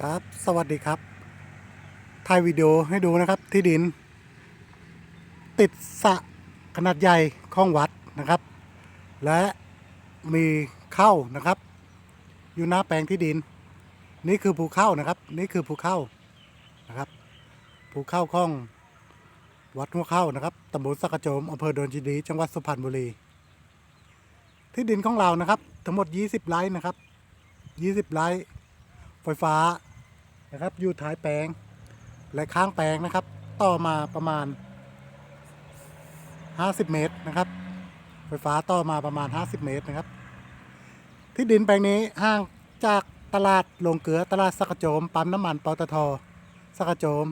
ครับ สวัสดีครับ ถ่ายวิดีโอให้ดูนะครับ ที่ดิน ติดสระขนาดใหญ่ของวัดนะครับ และมีเข้านะครับ อยู่หน้าแปลงที่ดิน นี่คือภูเข้านะครับ นี่คือภูเข้านะครับ ภูเข้าของวัดหัวเข้านะครับตำบลสักกระโจมอำเภอดอนจีดี จังหวัดสุพรรณบุรี ที่ดินของเรานะครับ ทั้งหมด 20 ไร่นะครับ 20 ไร่ ไฟฟ้านะครับอยู่ท้ายแปลง และข้างแปลงนะครับ ต่อมาประมาณ 50 เมตรนะครับ ไฟฟ้าต่อมาประมาณ 50 เมตรนะครับ ที่ดินแปลงนี้ห่างจากตลาดลงเกลือตลาดสักโจมปั๊มน้ำมันปตทสักโจม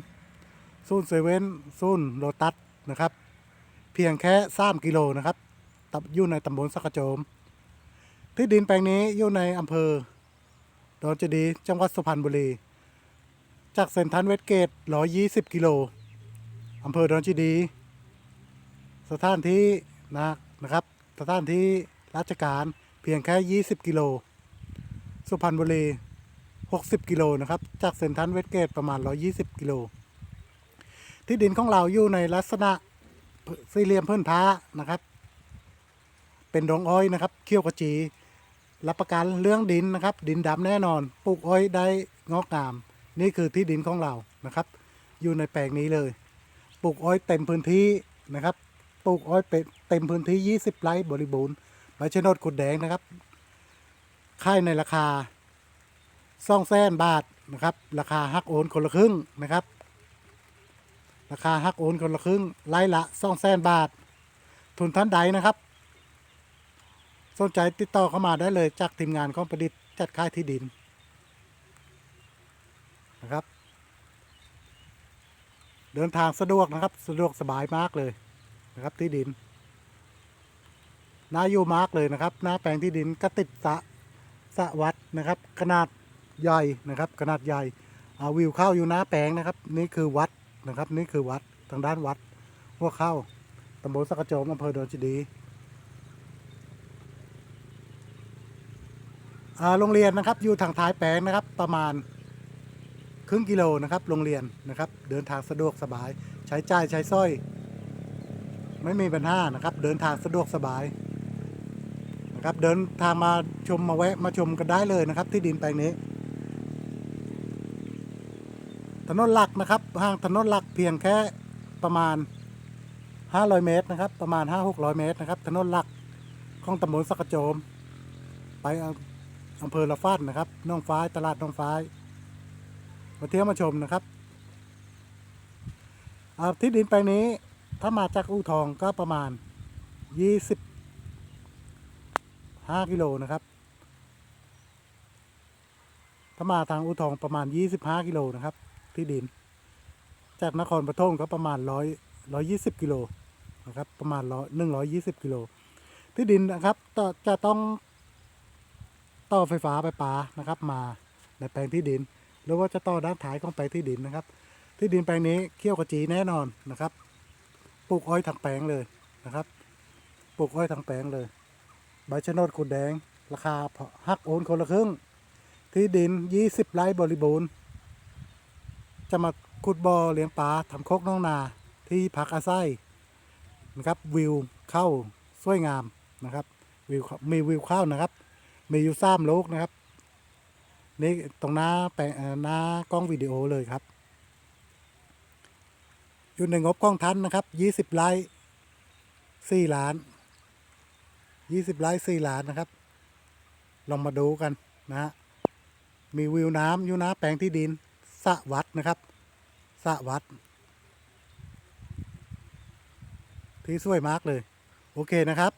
ซูนเซเว่นซูนโลตัสนะครับ เพียงแค่3กิโลนะครับตับอยู่ในตำบลสักโจม ที่ดินแปลงนี้อยู่ในอำเภอ ดอนเจดีจังหวัดสุพรรณบุรี จากเซ็นทรัลเวสเกต 120 กิโลอำเภอดอนเจดี สถานที่นะนะครับ สถานที่ราชการเพียงแค่ 20 กิโล สุพรรณบุรี 60 กิโลนะครับ จากเซ็นทรัลเวสเกตประมาณ 120 กิโล ที่ดินของเราอยู่ในลักษณะสี่เหลี่ยมพื้นท้านะครับ เป็นดงอ้อยนะครับ เขี้ยวกระจี รับประกันเรื่องดินนะครับ ดินดำแน่นอนปลูกอ้อยได้งอกงาม นี่คือที่ดินของเรานะครับ อยู่ในแปลงนี้เลยปลูกอ้อยเต็มพื้นที่นะครับปลูกอ้อยเป็นเต็มพื้นที่ 20 ไร่บริบูรณ์ใบชะโนดกุดแดงนะครับค่ายในราคาซ่องแสนบาทนะครับ ราคาฮักโอนคนละครึ่งนะครับ ราคาฮักโอนคนละครึ่งไร่ละซ่องแสนบาท ทุนท่านใดนะครับ สนใจติดต่อเข้ามาได้เลยจากทีมงานของประดิษฐ์จัดค่ายที่ดินนะครับ เดินทางสะดวกนะครับสะดวกสบายมากเลยนะครับที่ดินน่าอยู่มากเลยนะครับหน้าแปลงที่ดินก็ติดสะสะวัดนะครับ ขนาดใหญ่นะครับ ขนาดใหญ่เอาวิวเข้าอยู่หน้าแปลงนะครับ นี่คือวัดนะครับ นี่คือวัดทางด้านวัดหัวเข้าตำบลสักกระโจมอำเภอดอนจีดี อ่า โรงเรียนนะครับอยู่ทางท้ายแปลงนะครับ ประมาณครึ่งกิโลนะครับโรงเรียนนะครับ เดินทางสะดวกสบาย ใช้จ่ายใช้สร้อย ไม่มีปัญหานะครับ เดินทางสะดวกสบายนะครับ เดินทางมาชมมาแวะมาชมกันได้เลยนะครับ ที่ดินแปลงนี้ ถนนหลักนะครับห่างถนนหลักเพียงแค่ประมาณ 500 เมตรนะครับ ประมาณ 5-600 เมตรนะครับ ถนนหลักของตำบลสักกระโจม ไป อำเภอละฟาดนะครับน้องฟ้ายตลาดน้องฟ้ายมาเที่ยวมาชมนะครับที่ดินแปลงนี้ถ้ามาจากอู่ทองก็ประมาณ 25 กิโลนะครับ ถ้ามาทางอู่ทองประมาณ 25 กิโลนะครับ ที่ดิน จากนครปฐมก็ประมาณ 100 120 กิโลนะครับ ประมาณ120 กิโล ที่ดินนะครับจะต้อง ต่อไฟฟ้าไปปานะครับ มาในแปลงที่ดิน หรือว่าจะต่อด้านท้ายของแปลงที่ดินนะครับ ที่ดินแปลงนี้เคี่ยวกระจีแน่นอนนะครับปลูกอ้อยทั้งแปลงเลยนะครับปลูกอ้อยทั้งแปลงเลยใบชะโนดกุดแดง ราคาหักโอนคนละครึ่ง ที่ดิน 20 ไร่บริบูรณ์ จะมาขุดบ่อเลี้ยงปลาทำโคกน้องนาที่พักอาศัยนะครับวิวเข้าสวยงามนะครับวิวมีวิวเข้านะครับ มีอยู่สามลูกนะครับ นี่ตรงหน้าแปลงหน้ากล้องวิดีโอเลยครับ อยู่ในงบกล้องทันนะครับยี่สิบไร่สี่ล้านยี่สิบไร่สี่ล้านนะครับ ลองมาดูกันนะฮะมีวิวน้ำอยู่นะแปลงที่ดินสะวัดนะครับสะวัด ที่สวยมากเลย โอเคนะครับ